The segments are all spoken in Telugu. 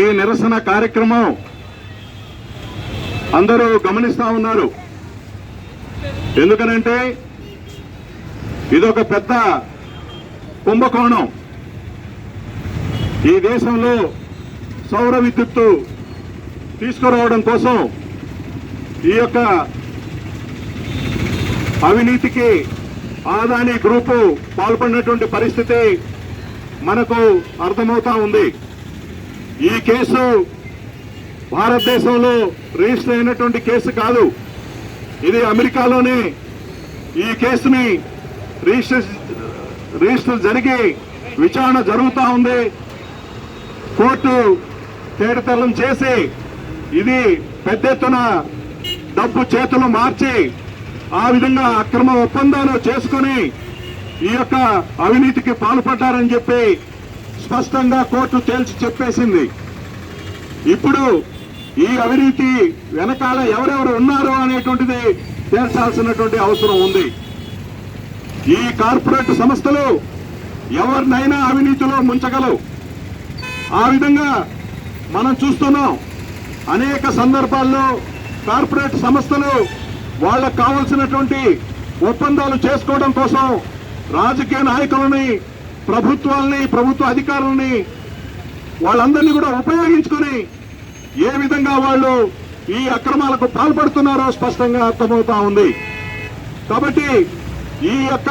ఈ నిరసన కార్యక్రమం అందరూ గమనిస్తా ఉన్నారు. ఎందుకనంటే ఇదొక పెద్ద కుంభకోణం. ఈ దేశంలో సౌర విద్యుత్తు తీసుకురావడం కోసం ఈ యొక్క అవినీతికి ఆదాని గ్రూపు పాల్పడినటువంటి పరిస్థితి మనకు అర్థమవుతా ఉంది. ఈ కేసు భారతదేశంలో రిజిస్టర్ అయినటువంటి కేసు కాదు. ఇది అమెరికాలోనే ఈ కేసుని రిజిస్టర్ రిజిస్టర్ జరిగి విచారణ జరుగుతూ ఉంది. కోర్టు తేడతలం చేసి ఇది పెద్ద ఎత్తున డబ్బు చేతులు మార్చి ఆ విధంగా అక్రమ ఒప్పందాలు చేసుకుని ఈ యొక్క అవినీతికి పాల్పడ్డారని చెప్పి స్పష్టంగా కోర్టు తేల్చి చెప్పేసింది. ఇప్పుడు ఈ అవినీతి వెనకాల ఎవరెవరు ఉన్నారు అనేటువంటిది తేల్చాల్సినటువంటి అవసరం ఉంది. ఈ కార్పొరేట్ సంస్థలు ఎవరినైనా అవినీతిలో ముంచగలవు. ఆ విధంగా మనం చూస్తున్నాం. అనేక సందర్భాల్లో కార్పొరేట్ సంస్థలు వాళ్ళకు కావలసినటువంటి ఒప్పందాలు చేసుకోవడం కోసం రాజకీయ నాయకులని ప్రభుత్వాలని ప్రభుత్వ అధికారులని వాళ్ళందరినీ కూడా ఉపయోగించుకొని ఏ విధంగా వాళ్ళు ఈ అక్రమాలకు పాల్పడుతున్నారో స్పష్టంగా అర్థమవుతా ఉంది. కాబట్టి ఈ యొక్క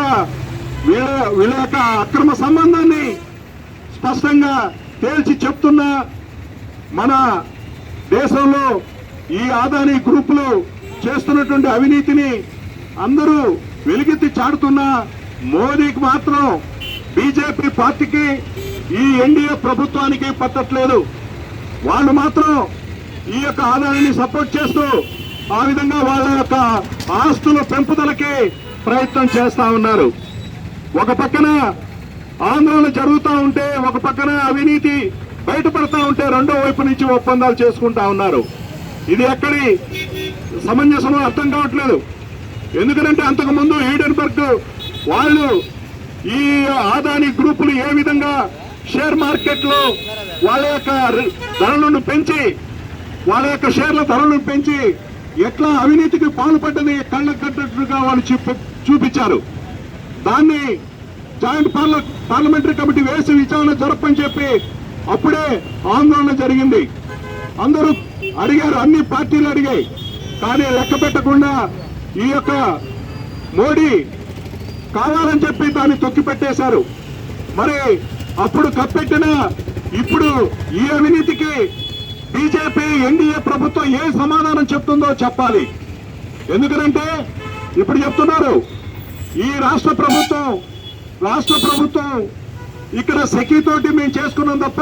వీళ్ళ వీళ్ళ యొక్క అక్రమ సంబంధాన్ని స్పష్టంగా తేల్చి చెప్తున్న మన దేశంలో ఈ ఆదాని గ్రూపులు చేస్తున్నటువంటి అవినీతిని అందరూ వెలిగెత్తి చాటుతున్న మోదీకి మాత్రం బీజేపీ పార్టీకి ఈ ఎన్డీఏ ప్రభుత్వానికి పట్టట్లేదు. వాళ్ళు మాత్రం ఈ యొక్క ఆదాయాన్ని సపోర్ట్ చేస్తూ ఆ విధంగా వాళ్ళ యొక్క ఆస్తుల పెంపుదలకి ప్రయత్నం చేస్తా ఉన్నారు. ఒక పక్కన ఆందోళన జరుగుతూ ఉంటే ఒక పక్కన అవినీతి బయటపడతా ఉంటే రెండో వైపు నుంచి ఒప్పందాలు చేసుకుంటా ఉన్నారు. ఇది ఎక్కడి సమంజసమో అర్థం కావట్లేదు. ఎందుకంటే అంతకు ముందు ఈడెన్బర్గ్ వాళ్ళు ఈ ఆదాని గ్రూపులు ఏ విధంగా షేర్ మార్కెట్లో వాళ్ళ యొక్క ధరలను పెంచి వాళ్ళ యొక్క షేర్ల ధరలను పెంచి ఎట్లా అవినీతికి పాల్పడ్డని కళ్ళ కట్టినట్టుగా వాళ్ళు చూపి చూపించారు. దాన్ని జాయింట్ పార్ల పార్లమెంటరీ కమిటీ వేసి విచారణ జరపని చెప్పి అప్పుడే ఆందోళన జరిగింది. అందరూ అడిగారు అన్ని పార్టీలు అడిగాయి. కానీ లెక్క పెట్టకుండా ఈ యొక్క మోడీ కావాలని చెప్పి దాన్ని తొక్కి పెట్టేశారు మరి అప్పుడు కప్పెట్టిన ఇప్పుడు ఈ అవినీతికి బీజేపీ ఎన్డీఏ ప్రభుత్వం ఏ సమాధానం చెప్తుందో చెప్పాలి. ఎందుకంటే ఇప్పుడు చెప్తున్నారు ఈ రాష్ట్ర ప్రభుత్వం రాష్ట్ర ప్రభుత్వం ఇక్కడ సెకీతోటి మేము చేసుకున్నాం తప్ప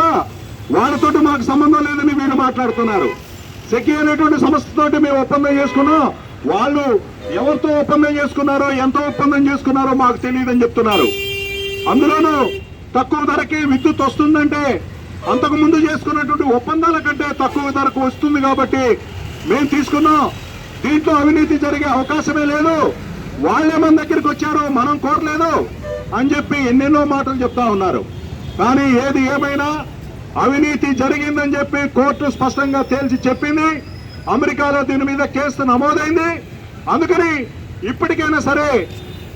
వాళ్ళతోటి మాకు సంబంధం లేదని వీళ్ళు మాట్లాడుతున్నారు. సెకీ అనేటువంటి సంస్థతోటి మేము ఒప్పందం చేసుకున్నాం. వాళ్ళు ఎవరితో ఒప్పందం చేసుకున్నారో ఎంత ఒప్పందం చేసుకున్నారో మాకు తెలియదని చెప్తున్నారు. అందులోనూ తక్కువ ధరకి విద్యుత్ వస్తుందంటే అంతకు ముందు చేసుకున్నటువంటి ఒప్పందాల కంటే తక్కువ ధరకు వస్తుంది కాబట్టి మేము తీసుకున్నాం. దీంట్లో అవినీతి జరిగే అవకాశమే లేదు. వాళ్ళే మన దగ్గరికి వచ్చారు మనం కోరలేదు అని చెప్పి ఎన్నెన్నో మాటలు చెప్తా ఉన్నారు. కానీ ఏది ఏమైనా అవినీతి జరిగిందని చెప్పి కోర్టు స్పష్టంగా తేల్చి చెప్పింది. అమెరికాలో దీని మీద కేసు నమోదైంది. అందుకని ఇప్పటికైనా సరే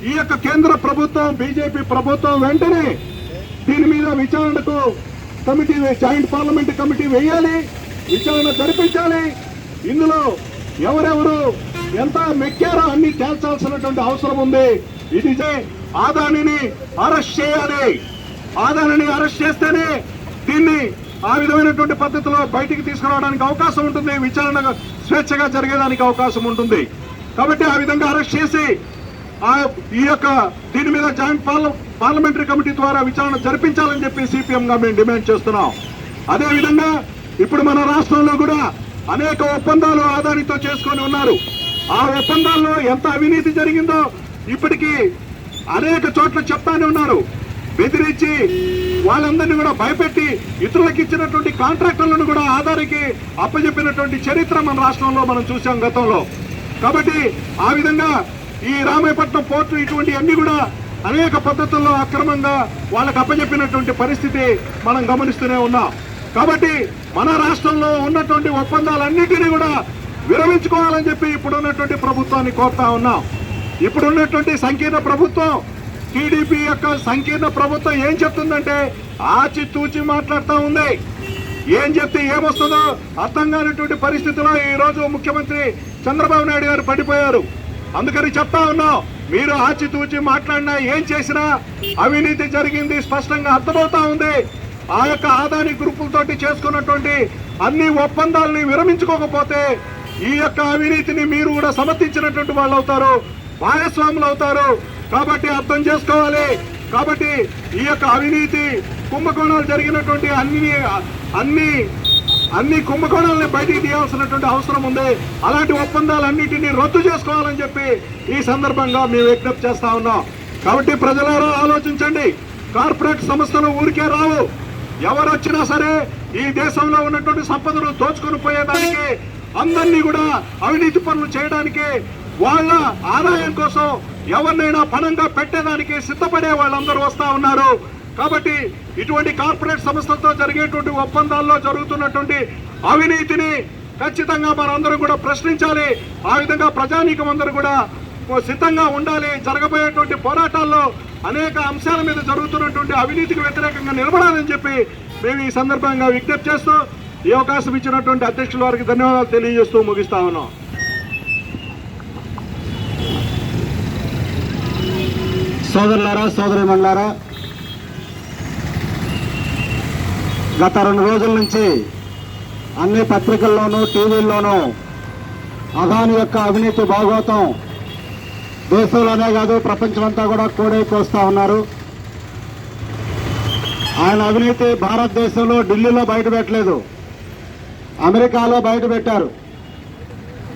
ఈ యొక్క కేంద్ర ప్రభుత్వం బీజేపీ ప్రభుత్వం వెంటనే దీని మీద విచారణకు కమిటీ జాయింట్ పార్లమెంట్ కమిటీ వేయాలి విచారణ జరిపించాలి. ఇందులో ఎవరెవరు ఎంత మెక్కారో అన్ని తేల్చాల్సినటువంటి అవసరం ఉంది. ఇది ఆదానిని అరెస్ట్ చేయాలి. ఆదానిని అరెస్ట్ చేస్తేనే దీన్ని ఆ విధమైనటువంటి పద్ధతిలో బయటికి తీసుకురావడానికి అవకాశం ఉంటుంది. విచారణ స్వేచ్ఛగా జరిగేదానికి అవకాశం ఉంటుంది. కాబట్టి ఆ విధంగా అరెస్ట్ చేసి ఆ ఈ యొక్క దీని మీద జాయింట్ పార్లమెంటరీ కమిటీ ద్వారా విచారణ జరిపించాలని చెప్పి సిపిఎం గా మేము డిమాండ్ చేస్తున్నాం. అదేవిధంగా ఇప్పుడు మన రాష్ట్రంలో కూడా అనేక ఒప్పందాలు ఆధారితో చేసుకొని ఉన్నారు. ఆ ఒప్పందాల్లో ఎంత అవినీతి జరిగిందో ఇప్పటికీ అనేక చోట్ల చెప్తానే ఉన్నారు. బెదిరించి వాళ్ళందరినీ కూడా భయపెట్టి ఇతరులకు ఇచ్చినటువంటి కాంట్రాక్టర్లను కూడా ఆధారికి అప్పజెప్పినటువంటి చరిత్ర మన రాష్ట్రంలో మనం చూసాం గతంలో. కాబట్టి ఆ విధంగా ఈ రామాయపట్నం పోర్టు ఇటువంటి అన్ని కూడా అనేక పద్ధతుల్లో అక్రమంగా వాళ్ళకు అప్పజెప్పినటువంటి పరిస్థితి మనం గమనిస్తూనే ఉన్నాం. కాబట్టి మన రాష్ట్రంలో ఉన్నటువంటి ఒప్పందాలన్నిటినీ కూడా విరమించుకోవాలని చెప్పి ఇప్పుడున్నటువంటి ప్రభుత్వాన్ని కోరుతా ఉన్నాం. ఇప్పుడున్నటువంటి సంకీర్ణ ప్రభుత్వం టీడీపీ యొక్క సంకీర్ణ ప్రభుత్వం ఏం చెప్తుందంటే ఆచి తూచి మాట్లాడుతూ ఉంది. ఏం చెప్తే ఏమొస్తుందో అర్థం కానటువంటి పరిస్థితిలో ఈ రోజు ముఖ్యమంత్రి చంద్రబాబు నాయుడు గారు పడిపోయారు. అందుకని చెప్తా ఉన్నాం మీరు ఆచితూచి మాట్లాడినా ఏం చేసినా అవినీతి జరిగింది స్పష్టంగా అర్థమవుతా ఉంది. ఆ యొక్క ఆదాని గ్రూపులతోటి చేసుకున్నటువంటి అన్ని ఒప్పందాలని విరమించుకోకపోతే ఈ యొక్క అవినీతిని మీరు కూడా సమర్థించినటువంటి వాళ్ళు అవుతారు భాగస్వాములు అవుతారు కాబట్టి అర్థం చేసుకోవాలి. కాబట్టి ఈ యొక్క అవినీతి కుంభకోణాలు జరిగినటువంటి అన్ని అన్ని అన్ని కుంభకోణాలని బయటికి తీయాల్సినటువంటి అవసరం ఉంది. అలాంటి ఒప్పందాలన్నింటినీ రద్దు చేసుకోవాలని చెప్పి ఈ సందర్భంగా మేము విజ్ఞప్తి చేస్తా ఉన్నాం. కాబట్టి ప్రజలారా ఆలోచించండి. కార్పొరేట్ సంస్థలు ఊరికే రావు. ఎవరు వచ్చినా సరే ఈ దేశంలో ఉన్నటువంటి సంపదను దోచుకొని పోయేదానికి అందరినీ కూడా అవినీతి పనులు చేయడానికి వాళ్ళ ఆదాయం కోసం ఎవరినైనా పణంగా పెట్టేదానికి సిద్ధపడే వాళ్ళందరూ వస్తూ ఉన్నారు. కాబట్టి ఇటువంటి కార్పొరేట్ సంస్థలతో జరిగేటువంటి ఒప్పందాల్లో జరుగుతున్నటువంటి అవినీతిని ఖచ్చితంగా మనందరం కూడా ప్రశ్నించాలి. ఆ విధంగా ప్రజానీకం అందరూ కూడా సిద్ధంగా ఉండాలి. జరగబోయేటువంటి పోరాటాల్లో అనేక అంశాల మీద జరుగుతున్నటువంటి అవినీతికి వ్యతిరేకంగా నిలబడాలని చెప్పి మేము ఈ సందర్భంగా విజ్ఞప్తి చేస్తూ ఈ అవకాశం ఇచ్చినటువంటి అధ్యక్షుల వారికి ధన్యవాదాలు తెలియజేస్తూ ముగిస్తా ఉన్నాం. సోదరులారా సోదరిమణులారా గత రెండు రోజుల నుంచి అన్ని పత్రికల్లోనూ టీవీల్లోనూ అదాని యొక్క అవినీతి భాగవతం దేశంలోనే కాదు ప్రపంచమంతా కూడా కోడే ఉన్నారు. ఆయన అవినీతి భారతదేశంలో ఢిల్లీలో బయట పెట్టలేదు. అమెరికాలో బయట పెట్టారు.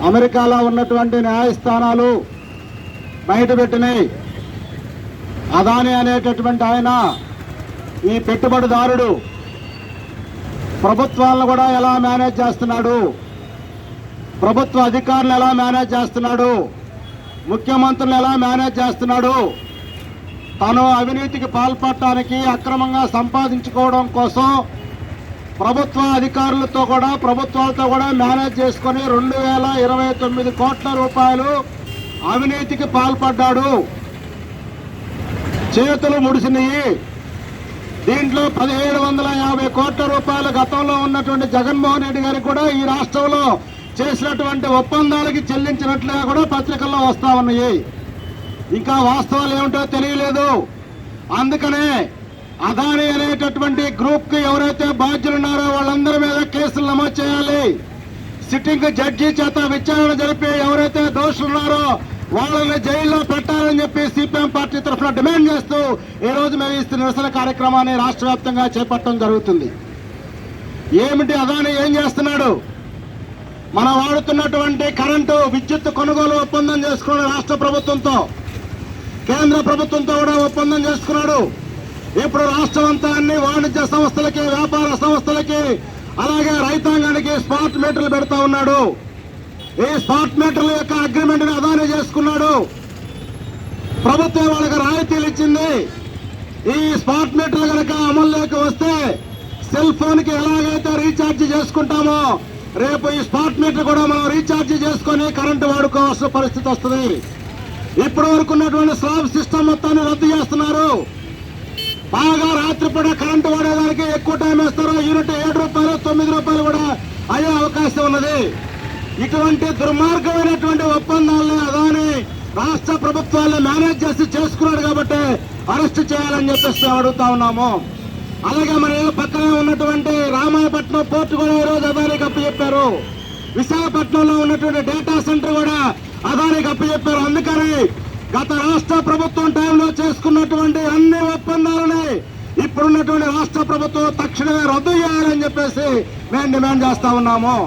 అమెరికాలో ఉన్నటువంటి న్యాయస్థానాలు బయట పెట్టినాయి. అదాని అనేటటువంటి ఆయన ఈ పెట్టుబడిదారుడు. ప్రభుత్వాలను కూడా ఎలా మేనేజ్ చేస్తున్నాడు? ప్రభుత్వ అధికారులు ఎలా మేనేజ్ చేస్తున్నాడు? ముఖ్యమంత్రులు ఎలా మేనేజ్ చేస్తున్నాడు? తను అవినీతికి పాల్పడటానికి అక్రమంగా సంపాదించుకోవడం కోసం ప్రభుత్వ అధికారులతో కూడా ప్రభుత్వాలతో కూడా మేనేజ్ చేసుకొని రెండు వేల ఇరవై తొమ్మిది కోట్ల రూపాయలు అవినీతికి పాల్పడ్డాడు. చేతులు ముడిసినాయి. దీంట్లో పదిహేడు వందల యాభై కోట్ల రూపాయలు గతంలో ఉన్నటువంటి జగన్మోహన్ రెడ్డి గారికి కూడా ఈ రాష్ట్రంలో చేసినటువంటి ఒప్పందాలకి చెల్లించినట్లుగా కూడా పత్రికల్లో వస్తా ఉన్నాయి. ఇంకా వాస్తవాలు ఏమిటో తెలియలేదు. అందుకనే అదాని అనేటటువంటి గ్రూప్కి ఎవరైతే బాధ్యులున్నారో వాళ్ళందరి మీద కేసులు నమోదు చేయాలి. సిట్టింగ్ జడ్జి చేత విచారణ జరిపి ఎవరైతే దోషులున్నారో వాళ్ళని జైల్లో పెట్టాలని చెప్పి సిపిఎం పార్టీ తరఫున డిమాండ్ చేస్తూ ఈ రోజు మేము ఈ నిరసన కార్యక్రమాన్ని రాష్ట్ర వ్యాప్తంగా చేపట్టడం జరుగుతుంది. ఏమిటి అదాని ఏం చేస్తున్నాడు? మనం వాడుతున్నటువంటి కరెంటు విద్యుత్ కొనుగోలు ఒప్పందం చేసుకున్నాడు రాష్ట్ర ప్రభుత్వంతో కేంద్ర ప్రభుత్వంతో కూడా ఒప్పందం చేసుకున్నాడు. ఇప్పుడు రాష్ట్రం అంతా అన్ని వాణిజ్య సంస్థలకి వ్యాపార సంస్థలకి అలాగే రైతాంగానికి స్మార్ట్ మీటర్లు పెడతా ఉన్నాడు. ఈ స్పాట్ మీటర్ల యొక్క అగ్రిమెంట్ని అదాని చేసుకున్నాడు? ప్రభుత్వం వాళ్ళకి రాయితీలు ఇచ్చింది. ఈ స్పాట్ మీటర్లు కనుక అమల్లోకి వస్తే సెల్ ఫోన్కి ఎలాగైతే రీఛార్జ్ చేసుకుంటామో రేపు ఈ స్పాట్ మీటర్ కూడా మనం రీఛార్జ్ చేసుకొని కరెంటు వాడుకోవాల్సిన పరిస్థితి వస్తుంది. ఇప్పటి వరకు ఉన్నటువంటి స్లాబ్ సిస్టమ్ మొత్తాన్ని రద్దు చేస్తున్నారు. బాగా రాత్రిపూట కరెంటు వాడేదానికి ఎక్కువ టైం వేస్తారు. యూనిట్ ఏడు రూపాయలు తొమ్మిది రూపాయలు కూడా అయ్యే అవకాశం ఉన్నది. ఇటువంటి దుర్మార్గమైనటువంటి ఒప్పందాలను అదాని రాష్ట్ర ప్రభుత్వాలను మేనేజ్ చేసి చేసుకున్నాడు కాబట్టి అరెస్ట్ చేయాలని చెప్పేసి అడుగుతా ఉన్నాము. అలాగే మన పక్కనే ఉన్నటువంటి రామాయపట్నం పోర్టు కూడా ఈరోజు రోజు అదానికి అప్పచెప్పారు విశాఖపట్నంలో ఉన్నటువంటి డేటా సెంటర్ కూడా అదానికి అప్పచెప్పారు అందుకని గత రాష్ట్ర ప్రభుత్వం టైంలో చేసుకున్నటువంటి అన్ని ఒప్పందాలని ఇప్పుడున్నటువంటి రాష్ట్ర ప్రభుత్వం తక్షణమే రద్దు చేయాలని చెప్పేసి మేము డిమాండ్ చేస్తా ఉన్నాము.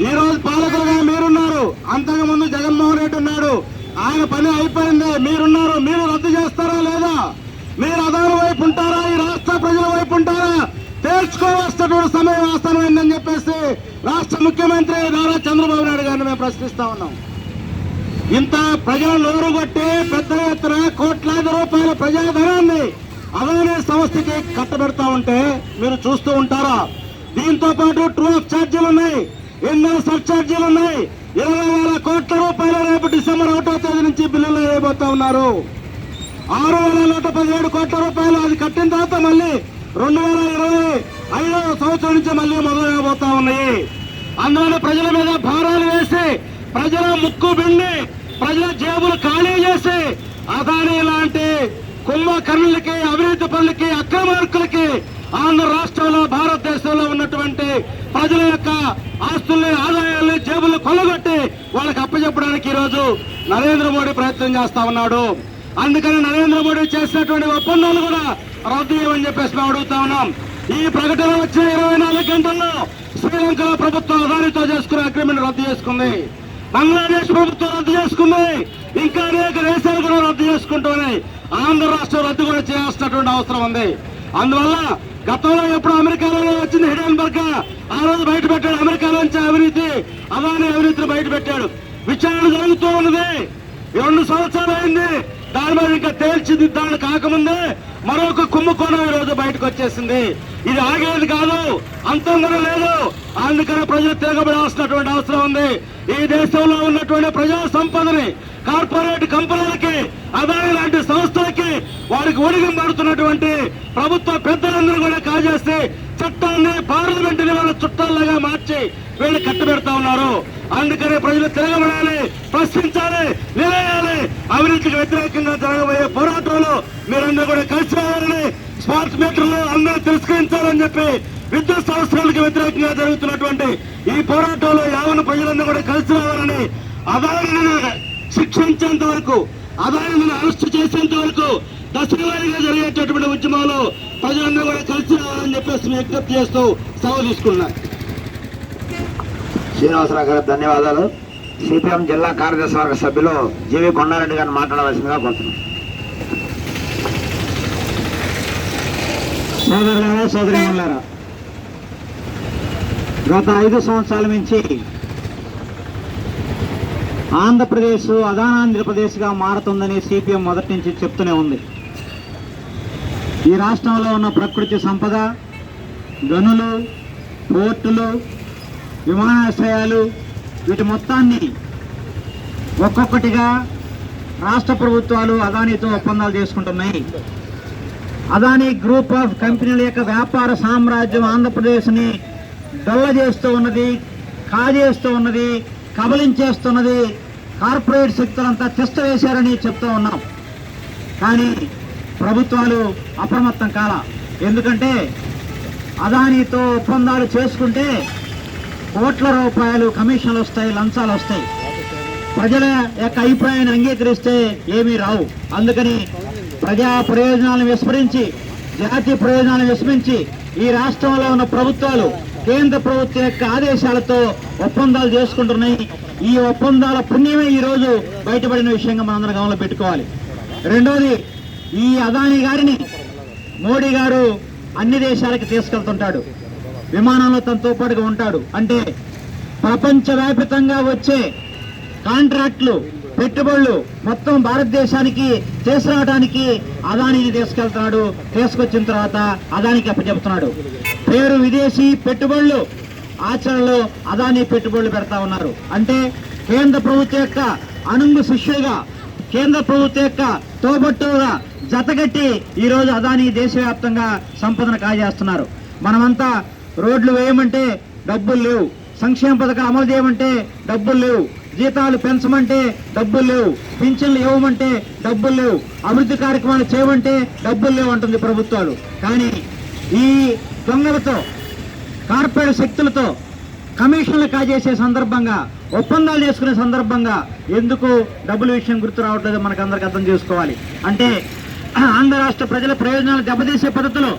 ఈ రోజు పాలకులుగా మీరున్నారు. అంతకుముందు జగన్మోహన్ రెడ్డి ఉన్నాడు. ఆయన పని అయిపోయింది. మీరున్నారు. మీరు రద్దు చేస్తారా లేదా? మీరు అదాని వైపు ఉంటారా? ఈ రాష్ట్ర ప్రజల వైపు ఉంటారా? తేల్చుకోవాల్సినటువంటి సమయం ఆసనమైందని చెప్పేసి రాష్ట్ర ముఖ్యమంత్రి నారా చంద్రబాబు నాయుడు గారిని మేము ప్రశ్నిస్తా ఉన్నాం. ఇంత ప్రజల నోరు కొట్టి పెద్ద ఎత్తున కోట్లాది రూపాయల ప్రజాధనాన్ని అదాని సంస్థకి కట్టబెడతా ఉంటే మీరు చూస్తూ ఉంటారా? దీంతో పాటు ట్రూ ఆఫ్ ఛార్జీలు ఉన్నాయి. ఎన్నో సర్ఛార్జీలు ఉన్నాయి. ఇరవై వేల కోట్ల రూపాయలు రేపు డిసెంబర్ ఒకటో తేదీ నుంచి బిల్లులు వేయబోతా ఉన్నారు. ఆరు వేల నూట పదిహేడు కోట్ల రూపాయలు అది కట్టిన తర్వాత మళ్ళీ రెండు వేల ఇరవై ఐదవ సంవత్సరం నుంచి మళ్ళీ మొదలైపోతా ఉన్నాయి. అందువల్ల ప్రజల మీద భారాలు వేసి ప్రజల ముక్కు బిండి ప్రజల జేబులు ఖాళీ చేసి అదాని లాంటి కుంభకర్ణులకి అవినీతి పనులకి అక్రమార్కులకి ఆంధ్ర రాష్ట్రంలో భారతదేశంలో ఉన్నటువంటి ప్రజల యొక్క ఆస్తుల్ని ఆదాయాల్ని జేబులు కొల్లగొట్టి వాళ్ళకి అప్పచెప్పడానికి ఈరోజు నరేంద్ర మోడీ ప్రయత్నం చేస్తా ఉన్నాడు. అందుకని నరేంద్ర మోడీ చేసినటువంటి ఒప్పందాలు కూడా రద్దు చేయమని చెప్పేసి మేము అడుగుతా ఉన్నాం. ఈ ప్రకటన వచ్చిన ఇరవై నాలుగు గంటల్లో శ్రీలంకలో ప్రభుత్వం అదానితో చేసుకున్న అగ్రిమెంట్ రద్దు చేసుకుంది. బంగ్లాదేశ్ ప్రభుత్వం రద్దు చేసుకుంది. ఇంకా అనేక దేశాలు కూడా రద్దు చేసుకుంటూనే ఆంధ్ర రాష్ట్రం రద్దు కూడా చేయాల్సినటువంటి అవసరం ఉంది. అందువల్ల గతంలో ఎప్పుడు అమెరికాలో వచ్చింది హిడెన్బర్గ్ ఆ రోజు బయట పెట్టాడు అమెరికా నుంచి అవినీతి. అలానే అవినీతిని బయట పెట్టాడు. విచారణ జరుగుతూ ఉన్నది. రెండు సంవత్సరాలు అయింది. దాని మీద ఇంకా తేల్చిదిద్దాలని కాకముందే మరొక కుంభకోణం ఈ రోజు బయటకు వచ్చేసింది. ఇది ఆగేది కాదు. అంతం కూడా లేదు. అందుకనే ప్రజలు తిరగబడాల్సినటువంటి అవసరం ఉంది. ఈ దేశంలో ఉన్నటువంటి ప్రజా సంపదని కార్పొరేట్ కంపెనీలకి అదాని లాంటి సంస్థలకి వారికి ఒడిగం పడుతున్నటువంటి ప్రభుత్వ పెద్దలందరూ కూడా కాజేస్తే చట్టాన్ని పార్లమెంట్ వాళ్ళ చుట్టాలుగా మార్చి వీళ్ళు కట్టబెడతా ఉన్నారు. అందుకనే ప్రజలు తిరగబడాలి ప్రశ్నించాలి నిలయాలి. అవినీతికి వ్యతిరేకంగా జరగబోయే పోరాటంలో మీరందరూ కూడా కలిసి రావాలని స్మార్ట్ మీటర్లు అందరూ తిరస్కరించాలని చెప్పి విద్యుత్ సంవత్సరాలకు వ్యతిరేకంగా జరుగుతున్నటువంటి ఈ పోరాటంలో యావన ప్రజలందరూ కూడా కలిసి రావాలని అదాని శిక్షించేంత వరకు అదానిని అరెస్ట్ చేసేంత వరకు దశలవారీగా జరిగేటటువంటి ఉద్యమాలు ప్రజలందరూ కూడా కలిసి రావాలని చెప్పేసి మేము విజ్ఞప్తి చేస్తూ సెలవు తీసుకున్నాను శ్రీనివాసరావు గారు ధన్యవాదాలు. సిపిఎం జిల్లా కార్యదర్శి వర్గ సభ్యులు జీవి కొండారెడ్డి గారిని మాట్లాడవలసిందిగా కోరుతున్నాం. సోదరులారా సోదరిమల్లారా గత ఐదు సంవత్సరాల నుంచి ఆంధ్రప్రదేశ్ అదానాంధ్రప్రదేశ్గా మారుతుందని సిపిఎం మొదటి నుంచి చెప్తూనే ఉంది. ఈ రాష్ట్రంలో ఉన్న ప్రకృతి సంపద గనులు పోర్టులు విమానాశ్రయాలు వీటి మొత్తాన్ని ఒక్కొక్కటిగా రాష్ట్ర ప్రభుత్వాలు అదానీతో ఒప్పందాలు చేసుకుంటున్నాయి. అదానీ గ్రూప్ ఆఫ్ కంపెనీల యొక్క వ్యాపార సామ్రాజ్యం ఆంధ్రప్రదేశ్ని డొల్ల చేస్తూ ఉన్నది కాజేస్తూ ఉన్నది కబలించేస్తున్నది కార్పొరేట్ శక్తులంతా తిష్ట వేశారని చెప్తూ ఉన్నాం. కానీ ప్రభుత్వాలు అప్రమత్తం కాల. ఎందుకంటే అదానీతో ఒప్పందాలు చేసుకుంటే కోట్ల రూపాయలు కమిషన్లు వస్తాయి లంచాలు వస్తాయి. ప్రజల యొక్క అభిప్రాయాన్ని అంగీకరిస్తే ఏమీ రావు. అందుకని ప్రజా ప్రయోజనాలను విస్మరించి జాతీయ ప్రయోజనాలను విస్మరించి ఈ రాష్ట్రంలో ఉన్న ప్రభుత్వాలు కేంద్ర ప్రభుత్వం యొక్క ఆదేశాలతో ఒప్పందాలు చేసుకుంటున్నాయి. ఈ ఒప్పందాల పుణ్యమే ఈ రోజు బయటపడిన విషయంగా మనందరం గమనంలో పెట్టుకోవాలి. రెండోది ఈ అదాని గారిని మోడీ గారు అన్ని దేశాలకి తీసుకెళ్తుంటాడు. విమానంలో తనతో పాటుగా ఉంటాడు. అంటే ప్రపంచవ్యాపితంగా వచ్చే కాంట్రాక్ట్లు పెట్టుబడులు మొత్తం భారతదేశానికి తీసుకురావడానికి అదానిని తీసుకెళ్తున్నాడు. తీసుకొచ్చిన తర్వాత అదానికి అప్పచెప్తున్నాడు. పేరు విదేశీ పెట్టుబడులు. ఆచరణలో అదానీ పెట్టుబడులు పెడతా ఉన్నారు. అంటే కేంద్ర ప్రభుత్వం యొక్క అనుంగు శిష్యులుగా కేంద్ర ప్రభుత్వం యొక్క తోబట్టుగా జతగట్టి ఈరోజు అదానీ దేశవ్యాప్తంగా సంపదను కాజేస్తున్నారు. మనమంతా రోడ్లు వేయమంటే డబ్బులు లేవు. సంక్షేమ పథకాలు అమలు చేయమంటే డబ్బులు లేవు. జీతాలు పెంచమంటే డబ్బులు లేవు. పింఛన్లు ఇవ్వమంటే డబ్బులు లేవు. అభివృద్ధి కార్యక్రమాలు చేయమంటే డబ్బులు లేవు అంటుంది ప్రభుత్వాలు. కానీ ఈ దొంగలతో కార్పొరేట్ శక్తులతో కమిషన్లు కాజేసే సందర్భంగా ఒప్పందాలు చేసుకునే సందర్భంగా ఎందుకు డబ్బుల విషయం గుర్తు రావట్లేదు మనకు అందరికి అర్థం చేసుకోవాలి. అంటే ఆంధ్ర రాష్ట్ర ప్రజల ప్రయోజనాలు దెబ్బతీసే పద్ధతిలో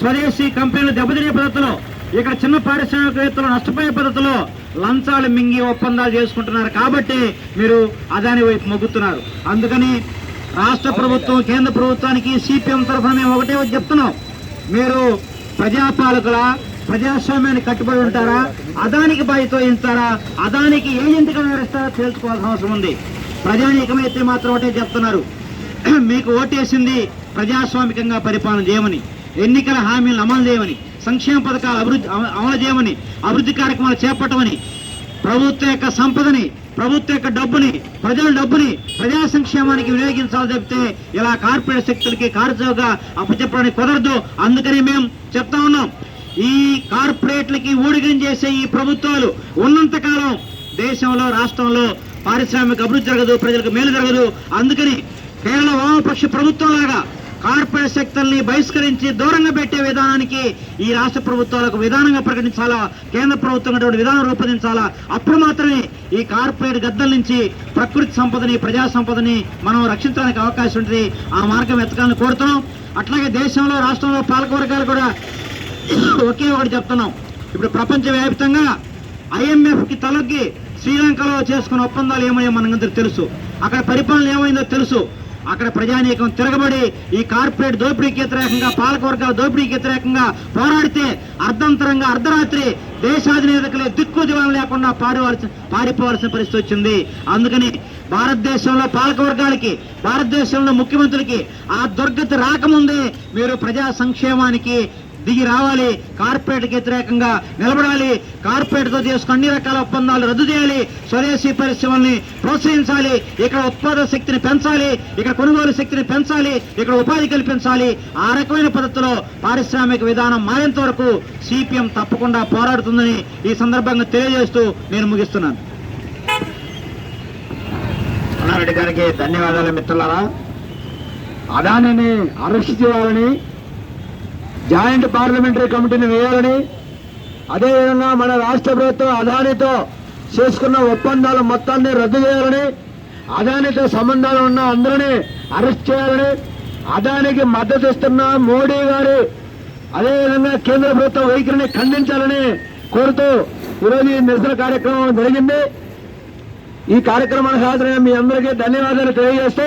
స్వదేశీ కంపెనీలు దెబ్బతినే పద్ధతిలో ఇక్కడ చిన్న పారిశ్రామికవేత్తలు నష్టపోయే పద్ధతిలో లంచాలు మింగి ఒప్పందాలు చేసుకుంటున్నారు కాబట్టి మీరు అదాని వైపు మొగ్గుతున్నారు. అందుకని రాష్ట్ర ప్రభుత్వం కేంద్ర ప్రభుత్వానికి సిపిఎం తరఫున మేము ఒకటే చెప్తున్నాం. మీరు ప్రజాపాలకుల ప్రజాస్వామ్యానికి కట్టుబడి ఉంటారా? అదానికి బాధ్యత వహిస్తారా? అదానికి ఏజెంట్గా వ్యవహరిస్తారా తెలుసుకోవాల్సిన అవసరం ఉంది. ప్రజానీకమైతే మాత్రం ఒకటే చెప్తున్నారు. మీకు ఓటేసింది ప్రజాస్వామికంగా పరిపాలన చేయమని ఎన్నికల హామీలను అమలు చేయమని సంక్షేమ పథకాలు అభివృద్ధి అమలు చేయమని అభివృద్ధి కార్యక్రమాలు చేపట్టమని ప్రభుత్వ యొక్క సంపదని ప్రభుత్వ యొక్క డబ్బుని ప్రజల డబ్బుని ప్రజా సంక్షేమానికి వినియోగించాలి చెప్తే ఇలా కార్పొరేట్ శక్తులకి కార్చోగా అప్పచెప్పడానికి కుదరదు. అందుకని మేము చెప్తా ఉన్నాం. ఈ కార్పొరేట్లకి ఊడిగం చేసే ఈ ప్రభుత్వాలు ఉన్నంతకాలం దేశంలో రాష్ట్రంలో పారిశ్రామిక అభివృద్ధి జరగదు ప్రజలకు మేలు జరగదు. అందుకని కేరళ వామపక్ష ప్రభుత్వం లాగా కార్పొరేట్ శక్తుల్ని బహిష్కరించి దూరంగా పెట్టే విధానానికి ఈ రాష్ట్ర ప్రభుత్వాలకు విధానంగా ప్రకటించాలా? కేంద్ర ప్రభుత్వం అటువంటి విధానం రూపొందించాలా? అప్పుడు మాత్రమే ఈ కార్పొరేట్ గద్దల నుంచి ప్రకృతి సంపదని ప్రజా సంపదని మనం రక్షించడానికి అవకాశం ఉంటుంది. ఆ మార్గం ఎత్తకాలని కోరుతున్నాం. అట్లాగే దేశంలో రాష్ట్రంలో పాలకవర్గాలు కూడా ఒకే ఒకటి చెప్తున్నాం. ఇప్పుడు ప్రపంచవ్యాప్తంగా ఐఎంఎఫ్కి తలొగ్గి శ్రీలంకలో చేసుకున్న ఒప్పందాలు ఏమయ్యో మనందరికి తెలుసు. అక్కడ పరిపాలన ఏమైందో తెలుసు. అక్కడ ప్రజానీకం తిరగబడి ఈ కార్పొరేట్ దోపిడీకి వ్యతిరేకంగా పాలకవర్గాల దోపిడీకి వ్యతిరేకంగా పోరాడితే అర్ధంతరంగా అర్ధరాత్రి దేశాధినేతకులే దిక్కు దివాణం లేకుండా పారివలసి పారిపోవాల్సిన పరిస్థితి వచ్చింది. అందుకని భారతదేశంలో పాలకవర్గాలకి భారతదేశంలో ముఖ్యమంత్రులకి ఆ దుర్గతి రాకముందే మీరు ప్రజా సంక్షేమానికి దిగి రావాలి. కార్పొరేట్కి వ్యతిరేకంగా నిలబడాలి. కార్పొరేట్తో చేసుకున్న అన్ని రకాల ఒప్పందాలు రద్దు చేయాలి. స్వదేశీ పరిశ్రమల్ని ప్రోత్సహించాలి. ఇక్కడ ఉత్పాదక శక్తిని పెంచాలి. ఇక్కడ కొనుగోలు శక్తిని పెంచాలి. ఇక్కడ ఉపాధి కల్పించాలి. ఆ రకమైన పద్ధతిలో పారిశ్రామిక విధానం మారేంత వరకు సిపిఎం తప్పకుండా పోరాడుతుందని ఈ సందర్భంగా తెలియజేస్తూ నేను ముగిస్తున్నాను. గారికి ధన్యవాదాలు మిత్రులారా. అదానిని అరెస్ట్ చేయాలని జాయింట్ పార్లమెంటరీ కమిటీని వేయాలని అదేవిధంగా మన రాష్ట్ర ప్రభుత్వం అదానితో చేసుకున్న ఒప్పందాల మొత్తాన్ని రద్దు చేయాలని అదానితో సంబంధాలు ఉన్న అందరినీ అరెస్ట్ చేయాలని అదానికి మద్దతు ఇస్తున్న మోడీ గారి అదేవిధంగా కేంద్ర ప్రభుత్వ వైఖరిని ఖండించాలని కోరుతూ ఈరోజు ఈ నిరసన కార్యక్రమం జరిగింది. ఈ కార్యక్రమానికి హాజరైన మీ అందరికీ ధన్యవాదాలు తెలియజేస్తూ